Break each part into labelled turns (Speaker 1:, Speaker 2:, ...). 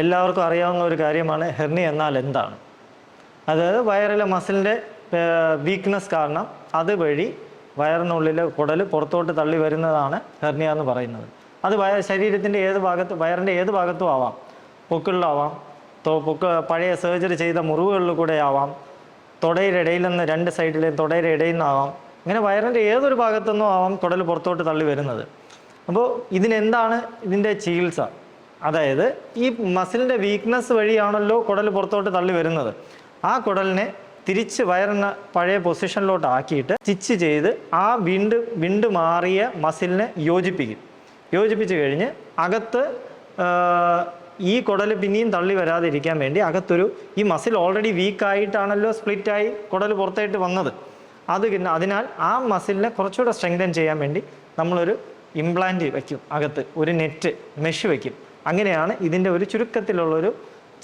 Speaker 1: എല്ലാവർക്കും അറിയാവുന്ന ഒരു കാര്യമാണ് ഹെർണി എന്നാൽ എന്താണ്? അതായത് വയറിലെ മസിലിന്റെ വീക്ക്നെസ് കാരണം അതുവഴി വയറിനുള്ളിലെ കുടൽ പുറത്തോട്ട് തള്ളി വരുന്നതാണ് ഹെർണിയ എന്ന് പറയുന്നത്. അത് വയ ശരീരത്തിന്റെ ഏത് ഭാഗത്ത് വയറിന്റെ ഏത് ഭാഗത്തും ആവാം. പൊക്കിളിലാവാം. പൊക്ക പഴയ സർജറി ചെയ്ത മുറിവുകളിൽ കൂടെ ആവാം. തുടയുടെ ഇടയിൽ നിന്ന് രണ്ട് സൈഡിലെയും തുടയുടെ ഇടയിൽ നിന്നാവാം ഇങ്ങനെ വയറിന്റെ ഏതൊരു ഭാഗത്തു നിന്നും ആവാം കുടൽ പുറത്തോട്ട് തള്ളി വരുന്നത്. അപ്പോൾ ഇതിനെന്താണ് ഇതിന്റെ ചികിത്സ? അതായത് ഈ മസിലിന്റെ വീക്ക്നെസ് വഴിയാണല്ലോ കുടൽ പുറത്തോട്ട് തള്ളി വരുന്നത്. ആ കുടലിനെ തിരിച്ച് വയറിന് പഴയ പൊസിഷനിലോട്ട് ആക്കിയിട്ട് സ്റ്റിച്ച് ചെയ്ത് ആ വിണ്ട് വിണ്ട് മാറിയ മസിലിനെ യോജിപ്പിക്കും. യോജിപ്പിച്ച് കഴിഞ്ഞ് അകത്ത് ഈ കുടൽ പിന്നെയും തള്ളി വരാതിരിക്കാൻ വേണ്ടി അകത്തൊരു ഈ മസിൽ ഓൾറെഡി വീക്കായിട്ടാണല്ലോ സ്പ്ലിറ്റായി കുടൽ പുറത്തായിട്ട് വന്നത്. അത് പിന്നെ അതിനാൽ ആ മസിലിനെ കുറച്ചുകൂടെ സ്ട്രെങ്തൻ ചെയ്യാൻ വേണ്ടി നമ്മളൊരു ഇംപ്ലാന്റ് വയ്ക്കും അകത്ത് ഒരു നെറ്റ് മെഷ് വയ്ക്കും അങ്ങനെയാണ് ഇതിന്റെ ഒരു ചുരുക്കത്തിലുള്ളൊരു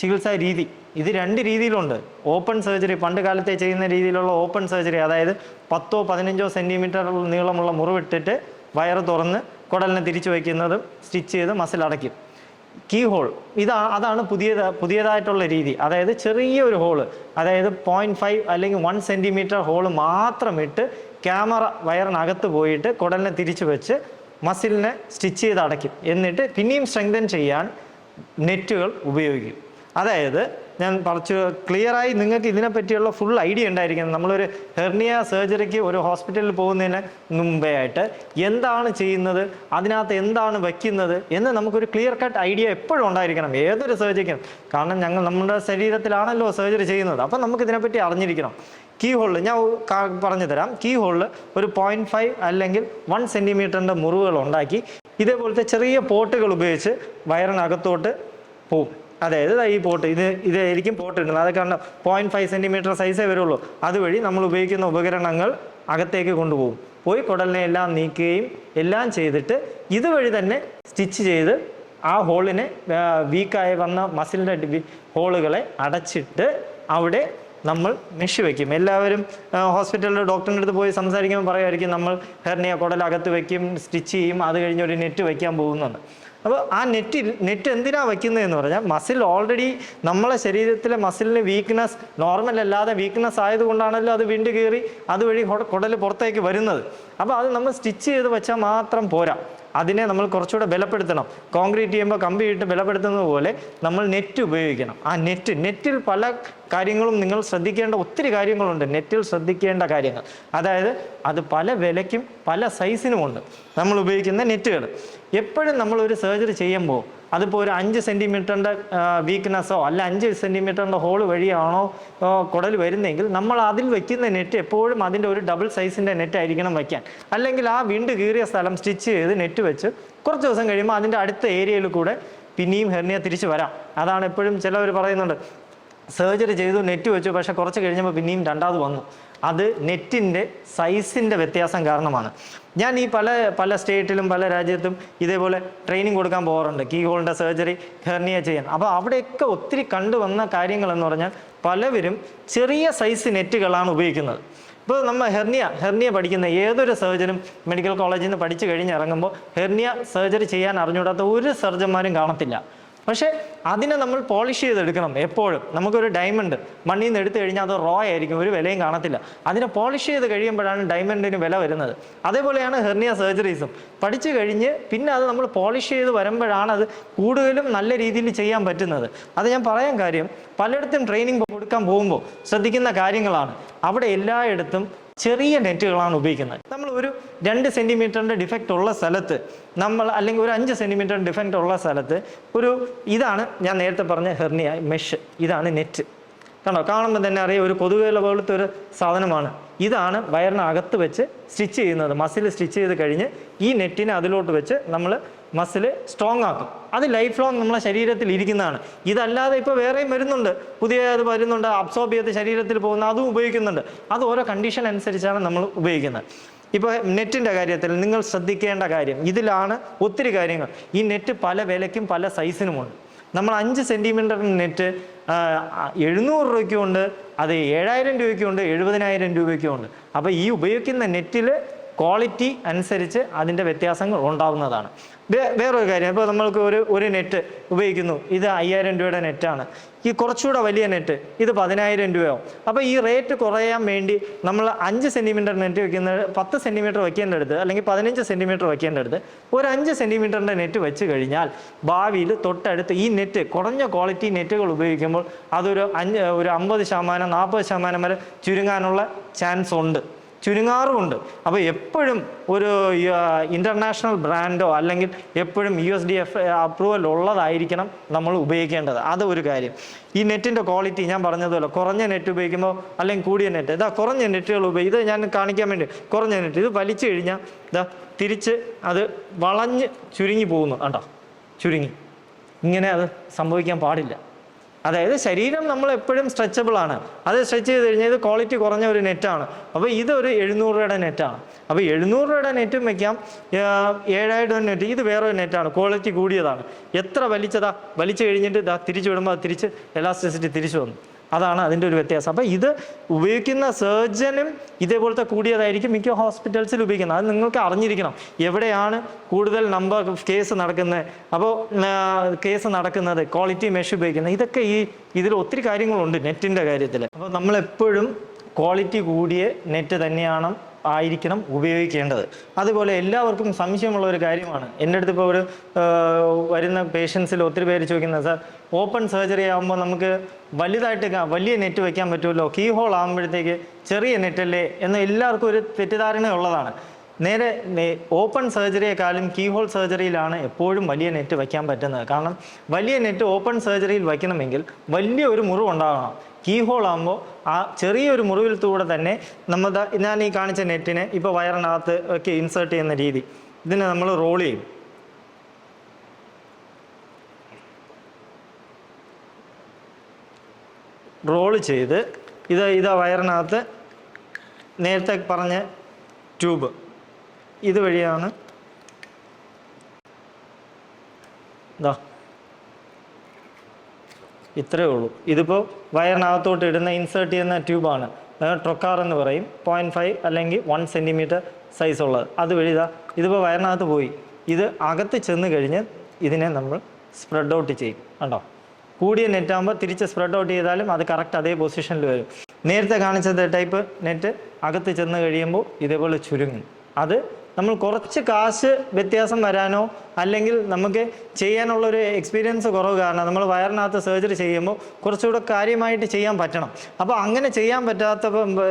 Speaker 1: ചികിത്സാ രീതി. ഇത് രണ്ട് രീതിയിലുണ്ട്. ഓപ്പൺ സർജറി പണ്ട് കാലത്തെ ചെയ്യുന്ന രീതിയിലുള്ള ഓപ്പൺ സർജറി അതായത് പത്തോ പതിനഞ്ചോ സെന്റിമീറ്റർ നീളമുള്ള മുറിവിട്ടിട്ട് വയറ് തുറന്ന് കുടലിനെ തിരിച്ചു വയ്ക്കുന്നതും സ്റ്റിച്ച് ചെയ്ത് മസിൽ അടയ്ക്കും. കീ ഹോൾ ഇതാ അതാണ് പുതിയ പുതിയതായിട്ടുള്ള രീതി. അതായത് ചെറിയൊരു ഹോൾ അതായത് പോയിന്റ് ഫൈവ് അല്ലെങ്കിൽ വൺ സെന്റിമീറ്റർ ഹോൾ മാത്രം ഇട്ട് ക്യാമറ വയറിനകത്ത് പോയിട്ട് കുടലിനെ തിരിച്ചു വെച്ച് മസിലിനെ സ്റ്റിച്ച് ചെയ്ത് അടയ്ക്കും. എന്നിട്ട് പിന്നെയും സ്ട്രെങ്തൻ ചെയ്യാൻ നെറ്റുകൾ ഉപയോഗിക്കും. അതായത് ഞാൻ കുറച്ച് ക്ലിയറായി നിങ്ങൾക്ക് ഇതിനെപ്പറ്റിയുള്ള ഫുൾ ഐഡിയ ഉണ്ടായിരിക്കണം. നമ്മളൊരു ഹെർണിയ സർജറിക്ക് ഒരു ഹോസ്പിറ്റലിൽ പോകുന്നതിന് മുമ്പേ ആയിട്ട് എന്താണ് ചെയ്യുന്നത് അതിനകത്ത് എന്താണ് വയ്ക്കുന്നത് എന്ന് നമുക്കൊരു ക്ലിയർ കട്ട് ഐഡിയ എപ്പോഴും ഉണ്ടായിരിക്കണം. ഏതൊരു സർജറിക്കും കാരണം ഞങ്ങൾ നമ്മുടെ ശരീരത്തിലാണല്ലോ സർജറി ചെയ്യുന്നത്. അപ്പം നമുക്ക് ഇതിനെപ്പറ്റി അറിഞ്ഞിരിക്കണം. കീ ഹോളിൽ ഞാൻ പറഞ്ഞു തരാം കീ ഹോളിൽ ഒരു പോയിന്റ് ഫൈവ് അല്ലെങ്കിൽ വൺ സെന്റിമീറ്ററിന്റെ മുറിവുകൾ ഉണ്ടാക്കി ഇതേപോലത്തെ ചെറിയ പോട്ടുകൾ ഉപയോഗിച്ച് വയറിനകത്തോട്ട് പോവും. അതായത് ഈ പോട്ട് ഇത് ഇതായിരിക്കും പോട്ട് ഇടുന്നത്. അത് കാരണം പോയിന്റ് ഫൈവ് സെന്റിമീറ്റർ സൈസേ വരുള്ളൂ. അതുവഴി നമ്മൾ ഉപയോഗിക്കുന്ന ഉപകരണങ്ങൾ അകത്തേക്ക് കൊണ്ടുപോകും പോയി കുടലിനെ എല്ലാം നീക്കുകയും എല്ലാം ചെയ്തിട്ട് ഇതുവഴി തന്നെ സ്റ്റിച്ച് ചെയ്ത് ആ ഹോളിനെ വീക്കായി വന്ന മസിലിന്റെ ഹോളുകളെ അടച്ചിട്ട് അവിടെ നമ്മൾ മെഷ് വെക്കും. എല്ലാവരും ഹോസ്പിറ്റലിൽ ഡോക്ടറിന്റെ അടുത്ത് പോയി സംസാരിക്കുമ്പോൾ പറയുമായിരിക്കും നമ്മൾ ഹെർണിയ കുടലകത്ത് വെക്കും സ്റ്റിച്ച് ചെയ്യും അത് കഴിഞ്ഞ് ഒരു നെറ്റ് വയ്ക്കാൻ പോകുന്നുണ്ട്. അപ്പോൾ ആ നെറ്റ് നെറ്റ് എന്തിനാണ് വയ്ക്കുന്നതെന്ന് പറഞ്ഞാൽ മസിൽ ഓൾറെഡി നമ്മളെ ശരീരത്തിലെ മസിലിന് വീക്ക്നെസ് നോർമൽ അല്ലാതെ വീക്ക്നെസ് ആയതുകൊണ്ടാണല്ലോ അത് വിണ്ട് കയറി അതുവഴി കുടൽ പുറത്തേക്ക് വരുന്നത്. അപ്പോൾ അത് നമ്മൾ സ്റ്റിച്ച് ചെയ്ത് വെച്ചാൽ മാത്രം പോരാ. അതിനെ നമ്മൾ കുറച്ചുകൂടെ ബലപ്പെടുത്തണം. കോൺക്രീറ്റ് ചെയ്യുമ്പോൾ കമ്പി ഇട്ട് ബലപ്പെടുത്തുന്നത് പോലെ നമ്മൾ നെറ്റ് ഉപയോഗിക്കണം. ആ നെറ്റ് നെറ്റിൽ പല കാര്യങ്ങളും നിങ്ങൾ ശ്രദ്ധിക്കേണ്ട ഒത്തിരി കാര്യങ്ങളുണ്ട്. നെറ്റിൽ ശ്രദ്ധിക്കേണ്ട കാര്യങ്ങൾ. അതായത് അത് പല വിലയ്ക്കും പല സൈസിനുമുണ്ട് നമ്മൾ ഉപയോഗിക്കുന്ന നെറ്റുകൾ എപ്പോഴും നമ്മൾ ഒരു സർജറി ചെയ്യുമ്പോൾ അതിപ്പോൾ ഒരു അഞ്ച് സെന്റിമീറ്ററിന്റെ വീക്ക്നെസ്സോ അല്ല അഞ്ച് സെന്റിമീറ്ററിന്റെ ഹോൾ വഴിയാണോ കുടൽ വരുന്നതെങ്കിൽ നമ്മൾ അതിൽ വയ്ക്കുന്ന നെറ്റ് എപ്പോഴും അതിന്റെ ഒരു ഡബിൾ സൈസിന്റെ നെറ്റ് ആയിരിക്കണം വയ്ക്കാൻ അല്ലെങ്കിൽ ആ വിണ്ട് കീറിയ സ്ഥലം സ്റ്റിച്ച് ചെയ്ത് നെറ്റ് വെച്ച് കുറച്ച് ദിവസം കഴിയുമ്പോൾ അതിന്റെ അടുത്ത ഏരിയയിൽ കൂടെ പിന്നെയും ഹെർണിയ തിരിച്ച് വരാം. അതാണ് എപ്പോഴും ചിലവർ പറയുന്നുണ്ട്. സർജറി ചെയ്തു നെറ്റ് വെച്ചു പക്ഷേ കുറച്ച് കഴിഞ്ഞപ്പോൾ പിന്നെയും രണ്ടാമത് വന്നു. അത് നെറ്റിന്റെ സൈസിന്റെ വ്യത്യാസം കാരണമാണ്. ഞാൻ ഈ പല പല സ്റ്റേറ്റിലും പല രാജ്യത്തും ഇതേപോലെ ട്രെയിനിങ് കൊടുക്കാൻ പോകാറുണ്ട്. കീ ഹോളിന്റെ സർജറി ഹെർണിയ ചെയ്യാൻ. അപ്പോൾ അവിടെയൊക്കെ ഒത്തിരി കണ്ടുവന്ന കാര്യങ്ങളെന്ന് പറഞ്ഞാൽ പലവരും ചെറിയ സൈസ് നെറ്റുകളാണ് ഉപയോഗിക്കുന്നത്. ഇപ്പോൾ നമ്മൾ ഹെർണിയ ഹെർണിയ പഠിക്കുന്ന ഏതൊരു സർജനും മെഡിക്കൽ കോളേജിൽ നിന്ന് പഠിച്ചു കഴിഞ്ഞ് ഇറങ്ങുമ്പോൾ ഹെർണിയ സർജറി ചെയ്യാൻ അറിഞ്ഞുകൂടാത്ത ഒരു സർജന്മാരും കാണത്തില്ല. പക്ഷേ അതിനെ നമ്മൾ പോളിഷ് ചെയ്തെടുക്കണം എപ്പോഴും. നമുക്കൊരു ഡയമണ്ട് മണ്ണിൽ നിന്ന് എടുത്തു കഴിഞ്ഞാൽ അത് റോ ആയിരിക്കും ഒരു വിലയും കാണത്തില്ല. അതിനെ പോളിഷ് ചെയ്ത് കഴിയുമ്പോഴാണ് ഡയമണ്ടിന് വില വരുന്നത്. അതേപോലെയാണ് ഹെർണിയ സർജറീസും പഠിച്ചു കഴിഞ്ഞ് പിന്നെ അത് നമ്മൾ പോളിഷ് ചെയ്ത് വരുമ്പോഴാണ് അത് കൂടുതലും നല്ല രീതിയിൽ ചെയ്യാൻ പറ്റുന്നത്. അത് ഞാൻ പറയാൻ കാര്യം പലയിടത്തും ട്രെയിനിങ് കൊടുക്കാൻ പോകുമ്പോൾ ശ്രദ്ധിക്കുന്ന കാര്യങ്ങളാണ്. അവിടെ എല്ലായിടത്തും ചെറിയ നെറ്റുകളാണ് ഉപയോഗിക്കുന്നത്. നമ്മൾ ഒരു രണ്ട് സെന്റിമീറ്ററിന്റെ ഡിഫക്റ്റ് ഉള്ള സ്ഥലത്ത് നമ്മൾ അല്ലെങ്കിൽ ഒരു അഞ്ച് സെന്റിമീറ്റർ ഡിഫക്റ്റ് ഉള്ള സ്ഥലത്ത് ഒരു ഇതാണ് ഞാൻ നേരത്തെ പറഞ്ഞ ഹെർണിയ മെഷ് ഇതാണ് നെറ്റ് കണ്ടോ? കാണുമ്പോൾ തന്നെ അറിയാം ഒരു കൊതുകുല പോലത്തെ ഒരു സാധനമാണ്. ഇതാണ് വയറിനകത്ത് വെച്ച് സ്റ്റിച്ച് ചെയ്യുന്നത്. മസിൽ സ്റ്റിച്ച് ചെയ്ത് കഴിഞ്ഞ് ഈ നെറ്റിനെ അതിലോട്ട് വെച്ച് നമ്മൾ മസിൽ സ്ട്രോങ് ആക്കും. അത് ലൈഫ് ലോങ് നമ്മളെ ശരീരത്തിൽ ഇരിക്കുന്നതാണ്. ഇതല്ലാതെ ഇപ്പോൾ വേറെയും വരുന്നുണ്ട് പുതിയ അത് വരുന്നുണ്ട് അബ്സോർബ് ചെയ്ത് ശരീരത്തിൽ പോകുന്ന അതും ഉപയോഗിക്കുന്നുണ്ട്. അത് ഓരോ കണ്ടീഷൻ അനുസരിച്ചാണ് നമ്മൾ ഉപയോഗിക്കുന്നത്. ഇപ്പോൾ നെറ്റിന്റെ കാര്യത്തിൽ നിങ്ങൾ ശ്രദ്ധിക്കേണ്ട കാര്യം ഇതിലാണ് ഒത്തിരി കാര്യങ്ങൾ. ഈ നെറ്റ് പല വിലയ്ക്കും പല സൈസിനുമുണ്ട് നമ്മൾ അഞ്ച് സെന്റിമീറ്റർ നെറ്റ് എഴുന്നൂറ് രൂപയ്ക്കും ഉണ്ട് അത് ഏഴായിരം രൂപയ്ക്കും ഉണ്ട് എഴുപതിനായിരം രൂപയ്ക്കും ഉണ്ട് അപ്പോൾ ഈ ഉപയോഗിക്കുന്ന നെറ്റിൽ ക്വാളിറ്റി അനുസരിച്ച് അതിന്റെ വ്യത്യാസങ്ങൾ ഉണ്ടാകുന്നതാണ് വേറൊരു കാര്യം. ഇപ്പോൾ നമ്മൾക്ക് ഒരു ഒരു നെറ്റ് ഉപയോഗിക്കുന്നു. ഇത് അയ്യായിരം രൂപയുടെ നെറ്റാണ്. ഈ കുറച്ചുകൂടെ വലിയ നെറ്റ് ഇത് പതിനായിരം രൂപയോ അപ്പോൾ ഈ റേറ്റ് കുറയാൻ വേണ്ടി നമ്മൾ അഞ്ച് സെന്റിമീറ്റർ നെറ്റ് വെക്കുന്ന പത്ത് സെന്റിമീറ്റർ വെക്കേണ്ടടുത്ത് അല്ലെങ്കിൽ പതിനഞ്ച് സെന്റിമീറ്റർ വെക്കേണ്ടടുത്ത് ഒരു അഞ്ച് സെന്റിമീറ്ററിന്റെ നെറ്റ് വെച്ച് കഴിഞ്ഞാൽ ഭാവിയിൽ തൊട്ടടുത്ത് ഈ നെറ്റ് കുറഞ്ഞ ക്വാളിറ്റി നെറ്റുകൾ ഉപയോഗിക്കുമ്പോൾ അതൊരു അഞ്ച് ഒരു അമ്പത് ശതമാനം നാൽപ്പത് ശതമാനം വരെ ചുരുങ്ങാനുള്ള ചാൻസ് ഉണ്ട്. ചുരുങ്ങാറുമുണ്ട്. അപ്പോൾ എപ്പോഴും ഒരു ഇന്റർനാഷണൽ ബ്രാൻഡോ അല്ലെങ്കിൽ എപ്പോഴും U S D F approval ഉള്ളതായിരിക്കണം നമ്മൾ ഉപയോഗിക്കേണ്ടത്. അത് ഒരു കാര്യം. ഈ നെറ്റിന്റെ ക്വാളിറ്റി ഞാൻ പറഞ്ഞതുപോലെ കുറഞ്ഞ നെറ്റ് ഉപയോഗിക്കുമ്പോൾ അല്ലെങ്കിൽ കൂടിയ നെറ്റ് ഇതാ കുറഞ്ഞ നെറ്റുകൾ ഉപയോഗിക്കും ഇത് ഞാൻ കാണിക്കാൻ വേണ്ടി കുറഞ്ഞ നെറ്റ് ഇത് വലിച്ചു കഴിഞ്ഞാൽ ഇതാ തിരിച്ച് അത് വളഞ്ഞ് ചുരുങ്ങി പോകുന്നു. കേട്ടോ ചുരുങ്ങി. ഇങ്ങനെ അത് സംഭവിക്കാൻ പാടില്ല. അതായത് ശരീരം നമ്മൾ എപ്പോഴും സ്ട്രെച്ചബിൾ ആണ്. അത് സ്ട്രെച്ച് ചെയ്ത് കഴിഞ്ഞാൽ ഇത് ക്വാളിറ്റി കുറഞ്ഞ ഒരു നെറ്റാണ് അപ്പോൾ ഇതൊരു എഴുന്നൂറ് രൂപയുടെ നെറ്റാണ് അപ്പോൾ എഴുന്നൂറ് രൂപയുടെ നെറ്റും ഏർ ഏഴായിരം രൂപ നെറ്റ് ഇത് വേറൊരു നെറ്റാണ് ക്വാളിറ്റി കൂടിയതാണ്. എത്ര വലിച്ചതാ? വലിച്ചു കഴിഞ്ഞിട്ട് ഇതാ തിരിച്ചു വിടുമ്പോൾ തിരിച്ച് എലാസ്റ്റിസിറ്റി തിരിച്ചു വന്നു. അതാണ് അതിന്റെ ഒരു വ്യത്യാസം. അപ്പോൾ ഇത് ഉപയോഗിക്കുന്ന സർജനും ഇതേപോലത്തെ കൂടിയതായിരിക്കും മിക്ക ഹോസ്പിറ്റൽസിൽ ഉപയോഗിക്കുന്നത്. അത് നിങ്ങൾക്ക് അറിഞ്ഞിരിക്കണം. എവിടെയാണ് കൂടുതൽ നമ്പർ കേസ് നടക്കുന്നത്? അപ്പോൾ കേസ് നടക്കുന്നത് ക്വാളിറ്റി മെഷ് ഉപയോഗിക്കുന്നത്. ഇതൊക്കെ ഈ ഇതിൽ ഒത്തിരി കാര്യങ്ങളുണ്ട് നെറ്റിന്റെ കാര്യത്തിൽ. അപ്പോൾ നമ്മളെപ്പോഴും ക്വാളിറ്റി കൂടിയ നെറ്റ് തന്നെയാണ് ആയിരിക്കണം ഉപയോഗിക്കേണ്ടത്. അതുപോലെ എല്ലാവർക്കും സംശയമുള്ള ഒരു കാര്യമാണ്. എന്റെ അടുത്ത് ഇപ്പോൾ ഒരു വരുന്ന പേഷ്യൻസിൽ ഒത്തിരി പേര് ചോദിക്കുന്നത് സാർ ഓപ്പൺ സർജറി ആകുമ്പോൾ നമുക്ക് വലുതായിട്ട് വലിയ നെറ്റ് വയ്ക്കാൻ പറ്റുമല്ലോ? കീ ഹോൾ ആകുമ്പോഴത്തേക്ക് ചെറിയ നെറ്റല്ലേ? എന്ന് എല്ലാവർക്കും ഒരു തെറ്റിദ്ധാരണ ഉള്ളതാണ്. നേരെ ഓപ്പൺ സർജറിയെക്കാളും കീ ഹോൾ സർജറിയിലാണ് എപ്പോഴും വലിയ നെറ്റ് വയ്ക്കാൻ പറ്റുന്നത്. കാരണം വലിയ നെറ്റ് ഓപ്പൺ സർജറിയിൽ വയ്ക്കണമെങ്കിൽ വലിയ ഒരു മുറിവ് ഉണ്ടാകണം കീ ഹോൾ ആകുമ്പോൾ ആ ചെറിയൊരു മുറിവിലത്തൂടെ തന്നെ നമ്മൾ ഞാൻ ഈ കാണിച്ച നെറ്റിനെ ഇപ്പോൾ വയറിനകത്ത് ഒക്കെ ഇൻസേർട്ട് ചെയ്യുന്ന രീതി. ഇതിനെ നമ്മൾ റോൾ ചെയ്യും. റോൾ ചെയ്ത് ഇത് ഇതാ വയറിനകത്ത് നേരത്തെ പറഞ്ഞ ട്യൂബ് ഇതുവഴിയാണ് ഇതാ ഇത്രയേ ഉള്ളൂ. ഇതിപ്പോൾ വയറിനകത്തോട്ട് ഇടുന്ന ഇൻസേർട്ട് ചെയ്യുന്ന ട്യൂബാണ് ട്രൊക്കാർ എന്ന് പറയും. പോയിന്റ് ഫൈവ് അല്ലെങ്കിൽ വൺ സെന്റിമീറ്റർ സൈസ് ഉള്ളത്. അതുവഴി ഇതാ ഇതിപ്പോൾ വയറിനകത്ത് പോയി. ഇത് അകത്ത് ചെന്ന് കഴിഞ്ഞ് ഇതിനെ നമ്മൾ സ്പ്രെഡ് ഔട്ട് ചെയ്യും. കണ്ടോ? കൂടിയ നെറ്റ് ആകുമ്പോൾ തിരിച്ച് സ്പ്രെഡ് ഔട്ട് ചെയ്താലും അത് കറക്റ്റ് അതേ പൊസിഷനിൽ വരും. നേരത്തെ കാണിച്ചത് ടൈപ്പ് നെറ്റ് അകത്ത് ചെന്ന് കഴിയുമ്പോൾ ഇതേപോലെ ചുരുങ്ങും. അത് നമ്മൾ കുറച്ച് കാശ് വ്യത്യാസം വരാനോ അല്ലെങ്കിൽ നമുക്ക് ചെയ്യാനുള്ള ഒരു എക്സ്പീരിയൻസ് കുറവ് കാരണം നമ്മൾ വയറിനകത്ത് സർജറി ചെയ്യുമ്പോൾ കുറച്ചുകൂടെ കാര്യമായിട്ട് ചെയ്യാൻ പറ്റണം. അപ്പോൾ അങ്ങനെ ചെയ്യാൻ പറ്റാത്ത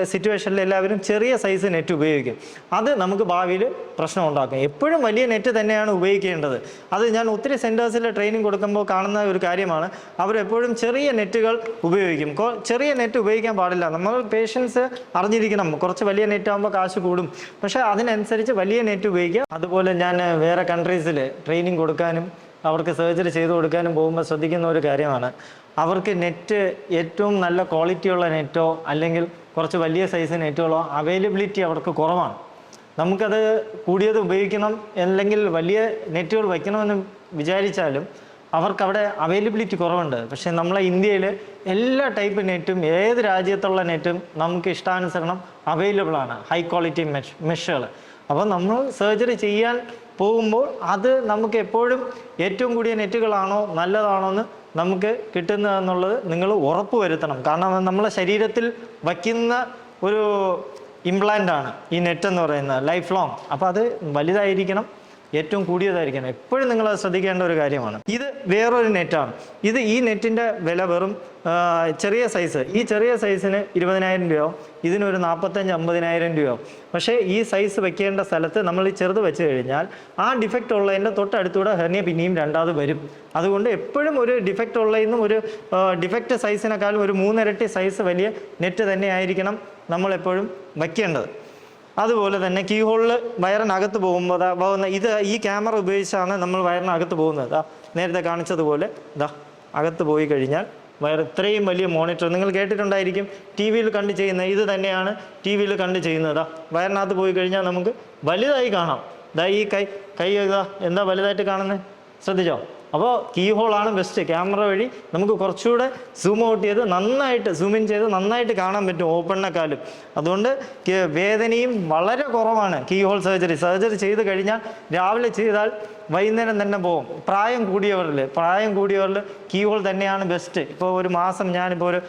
Speaker 1: സിറ്റുവേഷനിൽ എല്ലാവരും ചെറിയ സൈസ് നെറ്റ് ഉപയോഗിക്കും. അത് നമുക്ക് ഭാവിയിൽ പ്രശ്നം ഉണ്ടാക്കും. എപ്പോഴും വലിയ നെറ്റ് തന്നെയാണ് ഉപയോഗിക്കേണ്ടത്. അത് ഞാൻ ഒത്തിരി സെന്റേഴ്സിൽ ട്രെയിനിങ് കൊടുക്കുമ്പോൾ കാണുന്ന ഒരു കാര്യമാണ്. അവരെപ്പോഴും ചെറിയ നെറ്റുകൾ ഉപയോഗിക്കും. ചെറിയ നെറ്റ് ഉപയോഗിക്കാൻ പാടില്ല. നമ്മൾ പേഷ്യൻസ് അറിഞ്ഞിരിക്കണം. കുറച്ച് വലിയ നെറ്റ് ആകുമ്പോൾ കാശ് കൂടും. പക്ഷേ അതിനനുസരിച്ച് വലിയ നെറ്റ് ഉപയോഗിക്കുക അതുപോലെ ഞാൻ വേറെ കൺട്രീസിൽ ട്രെയിനിങ് കൊടുക്കാനും അവർക്ക് സർജറി ചെയ്തു കൊടുക്കാനും പോകുമ്പോൾ ശ്രദ്ധിക്കുന്ന ഒരു കാര്യമാണ്. അവർക്ക് നെറ്റ് ഏറ്റവും നല്ല ക്വാളിറ്റിയുള്ള നെറ്റോ അല്ലെങ്കിൽ കുറച്ച് വലിയ സൈസ് നെറ്റുകളോ അവൈലബിലിറ്റി അവർക്ക് കുറവാണ്. നമുക്കത് കൂടിയത് ഉപയോഗിക്കണം അല്ലെങ്കിൽ വലിയ നെറ്റുകൾ വയ്ക്കണമെന്ന് വിചാരിച്ചാലും അവർക്ക് അവിടെ അവൈലബിലിറ്റി കുറവുണ്ട്. പക്ഷേ നമ്മളെ ഇന്ത്യയിൽ എല്ലാ ടൈപ്പ് നെറ്റും ഏത് രാജ്യത്തുള്ള നെറ്റും നമുക്ക് ഇഷ്ടാനുസരണം അവൈലബിളാണ്. ഹൈ ക്വാളിറ്റി മെഷ് മെഷുകൾ അപ്പോൾ നമ്മൾ സർജറി ചെയ്യാൻ പോകുമ്പോൾ അത് നമുക്ക് എപ്പോഴും ഏറ്റവും കൂടിയ നെറ്റുകളാണോ നല്ലതാണോ എന്ന് നമുക്ക് കിട്ടുന്നതെന്നുള്ളത് നിങ്ങൾ ഉറപ്പ് വരുത്തണം. കാരണം നമ്മളെ ശരീരത്തിൽ വയ്ക്കുന്ന ഒരു ഇംപ്ലാന്റ് ആണ് ഈ നെറ്റ് എന്ന് പറയുന്നത് ലൈഫ് ലോങ് അപ്പോൾ അത് വലുതായിരിക്കണം ഏറ്റവും കൂടിയതായിരിക്കണം. എപ്പോഴും നിങ്ങൾ അത് ശ്രദ്ധിക്കേണ്ട ഒരു കാര്യമാണ്. ഇത് വേറൊരു നെറ്റാണ്. ഇത് ഈ നെറ്റിന്റെ വില വെറും ചെറിയ സൈസ് ഈ ചെറിയ സൈസിന് ഇരുപതിനായിരം രൂപയോ ഇതിനൊരു നാൽപ്പത്തഞ്ച് അമ്പതിനായിരം രൂപയോ. പക്ഷേ ഈ സൈസ് വെക്കേണ്ട സ്ഥലത്ത് നമ്മൾ ഈ ചെറുത് വെച്ച് കഴിഞ്ഞാൽ ആ ഡിഫക്റ്റ് ഉള്ളതിന്റെ തൊട്ടടുത്തൂടെ ഹെർണിയ പിന്നെയും രണ്ടാമത് വരും. അതുകൊണ്ട് എപ്പോഴും ഒരു ഡിഫക്റ്റ് ഉള്ളതിന്നും ഒരു ഡിഫക്റ്റ് സൈസിനേക്കാളും ഒരു മൂന്നിരട്ടി സൈസ് വലിയ നെറ്റ് തന്നെ ആയിരിക്കണം നമ്മളെപ്പോഴും വയ്ക്കേണ്ടത് അതുപോലെ തന്നെ കീ ഹോളിൽ വയറിനകത്ത് പോകുമ്പോൾ പോകുന്ന ഇത് ഈ ക്യാമറ ഉപയോഗിച്ചാണ് നമ്മൾ വയറിനകത്ത് പോകുന്നത്. ദാ നേരത്തെ കാണിച്ചതുപോലെ ദാ അകത്ത് പോയി കഴിഞ്ഞാൽ വയർ ഇത്രയും വലിയ മോണിറ്റർ നിങ്ങൾ കേട്ടിട്ടുണ്ടായിരിക്കും. ടി വിയിൽ കണ്ട് ചെയ്യുന്ന ഇത് തന്നെയാണ് ടി വിയിൽ കണ്ട് ചെയ്യുന്നത്. വയറിനകത്ത് പോയി കഴിഞ്ഞാൽ നമുക്ക് വലുതായി കാണാം. ദാ ഈ കൈ കൈ എന്താ വലുതായിട്ട് കാണുന്നത് ശ്രദ്ധിച്ചോ? അപ്പോൾ കീ ഹോളാണ് ബെസ്റ്റ് ക്യാമറ വഴി നമുക്ക് കുറച്ചുകൂടെ സൂം ഔട്ട് ചെയ്ത് നന്നായിട്ട് സൂം ഇൻ ചെയ്ത് നന്നായിട്ട് കാണാൻ പറ്റും ഓപ്പണിനെക്കാളും അതുകൊണ്ട് വേദനയും വളരെ കുറവാണ് കീ ഹോൾ സർജറി സർജറി ചെയ്ത് കഴിഞ്ഞാൽ രാവിലെ ചെയ്താൽ വൈകുന്നേരം തന്നെ പോകും. പ്രായം കൂടിയവരിൽ പ്രായം കൂടിയവരിൽ കീ ഹോൾ തന്നെയാണ് ബെസ്റ്റ് ഇപ്പോൾ ഒരു മാസം ഞാനിപ്പോൾ ഒരു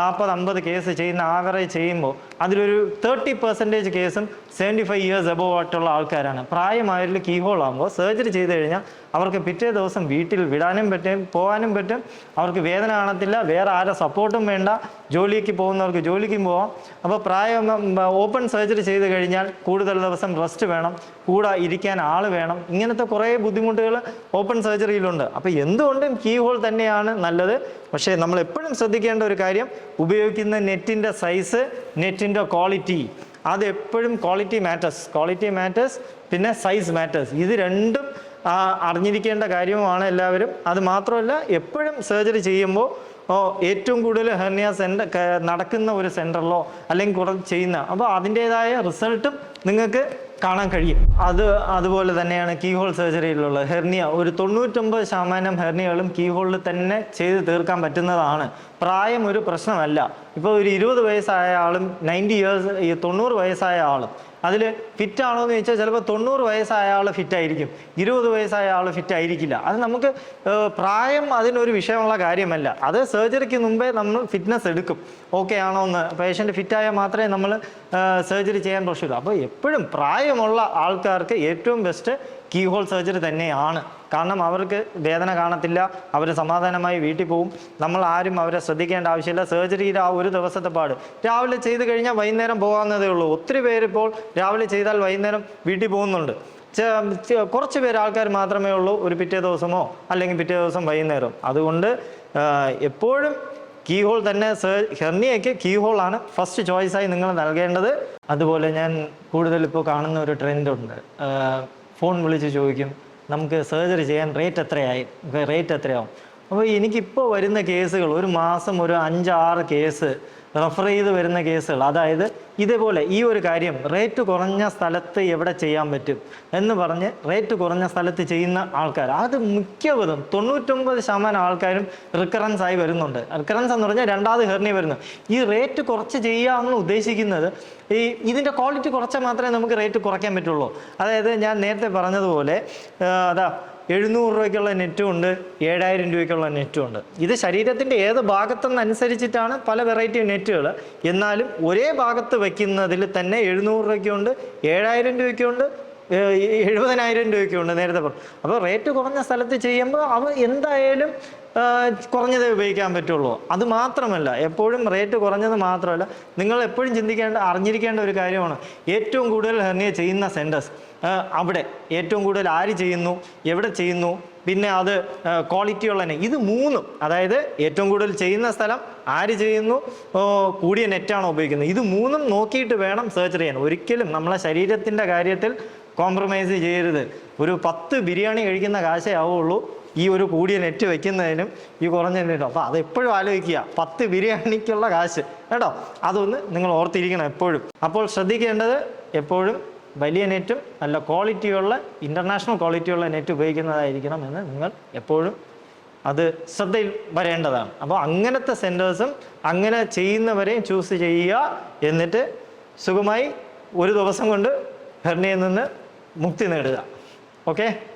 Speaker 1: നാൽപ്പത് അമ്പത് കേസ് ചെയ്യുന്ന ആവറേജ് ചെയ്യുമ്പോൾ അതിലൊരു തേർട്ടി പെർസെന്റേജ് കേസും സെവന്റി ഫൈവ് ഇയേഴ്സ് എബോവ് ആയിട്ടുള്ള ആൾക്കാരാണ്. പ്രായമായവരിൽ കീ ഹോൾ ആകുമ്പോൾ സർജറി ചെയ്ത് കഴിഞ്ഞാൽ അവർക്ക് പിറ്റേ ദിവസം വീട്ടിൽ വിടാനും പറ്റും പോകാനും പറ്റും. അവർക്ക് വേദന കാണത്തില്ല വേറെ ആരെ സപ്പോർട്ടും വേണ്ട. ജോലിക്ക് പോകുന്നവർക്ക് ജോലിക്കും പോവാം. അപ്പോൾ പ്രായം ഓപ്പൺ സർജറി ചെയ്ത് കഴിഞ്ഞാൽ കൂടുതൽ ദിവസം റെസ്റ്റ് വേണം കൂടെ ഇരിക്കാൻ ആൾ വേണം. ഇങ്ങനത്തെ കുറേ ബുദ്ധിമുട്ടുകൾ ഓപ്പൺ സർജറിയിലുണ്ട്. അപ്പോൾ എന്തുകൊണ്ടും കീ ഹോൾ തന്നെയാണ് നല്ലത്. പക്ഷേ നമ്മൾ എപ്പോഴും ശ്രദ്ധിക്കേണ്ട ഒരു കാര്യം ഉപയോഗിക്കുന്ന നെറ്റിന്റെ സൈസ് നെറ്റിന്റെ ക്വാളിറ്റി. അത് എപ്പോഴും ക്വാളിറ്റി മാറ്റേഴ്സ് ക്വാളിറ്റി മാറ്റേഴ്സ് പിന്നെ സൈസ് മാറ്റേഴ്സ്. ഇത് രണ്ടും അറിഞ്ഞിരിക്കേണ്ട കാര്യവുമാണ് എല്ലാവരും. അത് മാത്രമല്ല എപ്പോഴും സർജറി ചെയ്യുമ്പോൾ ഓ ഏറ്റവും കൂടുതൽ ഹെർണിയ സെന്റർ നടക്കുന്ന ഒരു സെന്ററിലോ അല്ലെങ്കിൽ കുറച്ച് ചെയ്യുന്ന അപ്പോൾ അതിന്റേതായ റിസൾട്ടും നിങ്ങൾക്ക് കാണാൻ കഴിയും. അത് അതുപോലെ തന്നെയാണ് കീ ഹോൾ സർജറിയിലുള്ള ഹെർണിയ ഒരു തൊണ്ണൂറ്റൊമ്പത് ശതമാനം ഹെർണിയകളും കീ ഹോളിൽ തന്നെ ചെയ്ത് തീർക്കാൻ പറ്റുന്നതാണ്. പ്രായം ഒരു പ്രശ്നമല്ല. ഇപ്പോൾ ഒരു ഇരുപത് വയസ്സായ ആളും നയന്റി ഇയേഴ്സ് തൊണ്ണൂറ് വയസ്സായ ആളും അതിൽ ഫിറ്റ് ആണോ എന്ന് ചോദിച്ചാൽ ചിലപ്പോൾ തൊണ്ണൂറ് വയസ്സായ ആൾ ഫിറ്റ് ആയിരിക്കും ഇരുപത് വയസ്സായ ആൾ ഫിറ്റ് ആയിരിക്കില്ല അത് നമുക്ക് പ്രായം അതിനൊരു വിഷയമുള്ള കാര്യമല്ല. അത് സർജറിക്ക് മുമ്പേ നമ്മൾ ഫിറ്റ്നസ് എടുക്കും. ഓക്കെ ആണോ എന്ന്. പേഷ്യന്റ് ഫിറ്റായാൽ മാത്രമേ നമ്മൾ സർജറി ചെയ്യാൻ പ്രശ്നമുള്ളൂ അപ്പോൾ എപ്പോഴും പ്രായമുള്ള ആൾക്കാർക്ക് ഏറ്റവും ബെസ്റ്റ് കീഹോൾ സർജറി തന്നെയാണ്. കാരണം അവർക്ക് വേദന കാണത്തില്ല അവർ സമാധാനമായി വീട്ടിൽ പോകും നമ്മൾ ആരും അവരെ ശ്രദ്ധിക്കേണ്ട ആവശ്യമില്ല. സർജറിയുടെ ആ ഒരു ദിവസത്തെ പാട്. രാവിലെ ചെയ്ത് കഴിഞ്ഞാൽ വൈകുന്നേരം പോകാവുന്നതേ ഉള്ളൂ. ഒത്തിരി പേരിപ്പോൾ രാവിലെ ചെയ്താൽ വൈകുന്നേരം വീട്ടിൽ പോകുന്നുണ്ട്. കുറച്ച് പേര് ആൾക്കാർ മാത്രമേ ഉള്ളൂ. ഒരു പിറ്റേ ദിവസമോ അല്ലെങ്കിൽ പിറ്റേ ദിവസം വൈകുന്നേരം. അതുകൊണ്ട് എപ്പോഴും കീ ഹോൾ തന്നെ ഹെർണിയയ്ക്ക് കീ ആണ് ഫസ്റ്റ് ചോയ്സായി നിങ്ങൾ നൽകേണ്ടത്. അതുപോലെ ഞാൻ കൂടുതൽ ഇപ്പോൾ കാണുന്ന ഒരു ട്രെൻഡുണ്ട് ഫോൺ വിളിച്ച് ചോദിക്കും. നമുക്ക് സർജറി ചെയ്യാൻ റേറ്റ് എത്രയായി? റേറ്റ് എത്രയാവും? അപ്പോൾ എനിക്കിപ്പോൾ വരുന്ന കേസുകൾ ഒരു മാസം ഒരു അഞ്ചാറ് കേസ് റെഫർ ചെയ്ത് വരുന്ന കേസുകൾ. അതായത് ഇതേപോലെ ഈ ഒരു കാര്യം റേറ്റ് കുറഞ്ഞ സ്ഥലത്ത് എവിടെ ചെയ്യാൻ പറ്റും എന്ന് പറഞ്ഞ് റേറ്റ് കുറഞ്ഞ സ്ഥലത്ത് ചെയ്യുന്ന ആൾക്കാർ. അത് മിക്കവതും തൊണ്ണൂറ്റൊമ്പത് ശതമാനം ആൾക്കാരും റിക്കറൻസ് ആയി വരുന്നുണ്ട്. റിക്കറൻസ് എന്ന് പറഞ്ഞാൽ രണ്ടാമത് ഹെർണി വരുന്നു. ഈ റേറ്റ് കുറച്ച് ചെയ്യാമെന്ന് ഉദ്ദേശിക്കുന്നത് ഈ ഇതിന്റെ ക്വാളിറ്റി കുറച്ചാൽ മാത്രമേ നമുക്ക് റേറ്റ് കുറയ്ക്കാൻ പറ്റുള്ളൂ. അതായത് ഞാൻ നേരത്തെ പറഞ്ഞതുപോലെ അതാ എഴുന്നൂറ് രൂപയ്ക്കുള്ള നെറ്റും ഉണ്ട് ഏഴായിരം രൂപയ്ക്കുള്ള നെറ്റും ഉണ്ട്. ഇത് ശരീരത്തിന്റെ ഏത് ഭാഗത്തെന്നനുസരിച്ചിട്ടാണ് പല വെറൈറ്റി നെറ്റുകൾ. എന്നാലും ഒരേ ഭാഗത്ത് വയ്ക്കുന്നതിൽ തന്നെ എഴുന്നൂറ് രൂപയ്ക്കുണ്ട് ഏഴായിരം രൂപയ്ക്കുണ്ട് എഴുപതിനായിരം രൂപയ്ക്കുണ്ട് നേരത്തെ പറഞ്ഞു. അപ്പോൾ റേറ്റ് കുറഞ്ഞ സ്ഥലത്ത് ചെയ്യുമ്പോൾ അവ എന്തായാലും കുറഞ്ഞതേ ഉപയോഗിക്കാൻ പറ്റുള്ളൂ. അത് മാത്രമല്ല എപ്പോഴും റേറ്റ് കുറഞ്ഞത് മാത്രമല്ല നിങ്ങൾ എപ്പോഴും ചിന്തിക്കേണ്ട അറിഞ്ഞിരിക്കേണ്ട ഒരു കാര്യമാണ്. ഏറ്റവും കൂടുതൽ ഹെർണിയ ചെയ്യുന്ന സെന്റേഴ്സ് അവിടെ ഏറ്റവും കൂടുതൽ ആര് ചെയ്യുന്നു എവിടെ ചെയ്യുന്നു പിന്നെ അത് ക്വാളിറ്റിയുള്ള തന്നെ. ഇത് മൂന്നും അതായത് ഏറ്റവും കൂടുതൽ ചെയ്യുന്ന സ്ഥലം ആര് ചെയ്യുന്നു കൂടിയ നെറ്റാണോ ഉപയോഗിക്കുന്നത്. ഇത് മൂന്നും നോക്കിയിട്ട് വേണം സെർച്ച് ചെയ്യാൻ. ഒരിക്കലും നമ്മളെ ശരീരത്തിന്റെ കാര്യത്തിൽ കോംപ്രമൈസ് ചെയ്യരുത്. ഒരു പത്ത് ബിരിയാണി കഴിക്കുന്ന കാശേ ആവുള്ളൂ. ഈ ഒരു കൂടിയ നെറ്റ് വെക്കുന്നതിനും ഈ കുറഞ്ഞ നെറ്റും അപ്പോൾ അത് എപ്പോഴും ആലോചിക്കുക. പത്ത് ബിരിയാണിക്കുള്ള കാശ്. കേട്ടോ? അതൊന്ന് നിങ്ങൾ ഓർത്തിരിക്കണം എപ്പോഴും. അപ്പോൾ ശ്രദ്ധിക്കേണ്ടത് എപ്പോഴും വലിയ നെറ്റും നല്ല ക്വാളിറ്റിയുള്ള ഇന്റർനാഷണൽ ക്വാളിറ്റിയുള്ള നെറ്റ് ഉപയോഗിക്കുന്നതായിരിക്കണം എന്ന് നിങ്ങൾ എപ്പോഴും അത് ശ്രദ്ധയിൽ വരേണ്ടതാണ്. അപ്പോൾ അങ്ങനത്തെ സെന്റേഴ്സും അങ്ങനെ ചെയ്യുന്നവരെയും ചൂസ് ചെയ്യുക. എന്നിട്ട് സുഖമായി ഒരു ദിവസം കൊണ്ട് ഹെർണിയിൽ നിന്ന് മുക്തി നേടുക. ഓക്കെ?